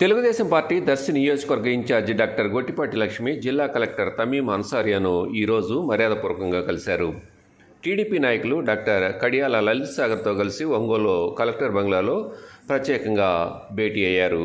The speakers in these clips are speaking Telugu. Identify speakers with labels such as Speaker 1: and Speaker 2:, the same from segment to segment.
Speaker 1: తెలుగుదేశం పార్టీ దర్శి నియోజకవర్గ ఇన్ఛార్జి డాక్టర్ గొట్టిపాటి లక్ష్మి జిల్లా కలెక్టర్ తమీం అన్సారియాను ఈరోజు మర్యాదపూర్వకంగా కలిశారు. టీడీపీ నాయకులు డాక్టర్ కడియాల లలిత్ సాగర్తో కలిసి ఒంగోలు కలెక్టర్ బంగ్లాలో ప్రత్యేకంగా భేటీ అయ్యారు.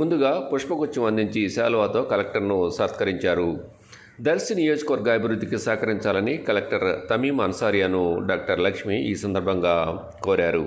Speaker 1: ముందుగా పుష్పగుచ్చం అందించి శాలువాతో కలెక్టర్ను సత్కరించారు. దర్శి నియోజకవర్గ అభివృద్ధికి సహకరించాలని కలెక్టర్ తమీం అన్సారియాను డాక్టర్ లక్ష్మి ఈ సందర్భంగా కోరారు.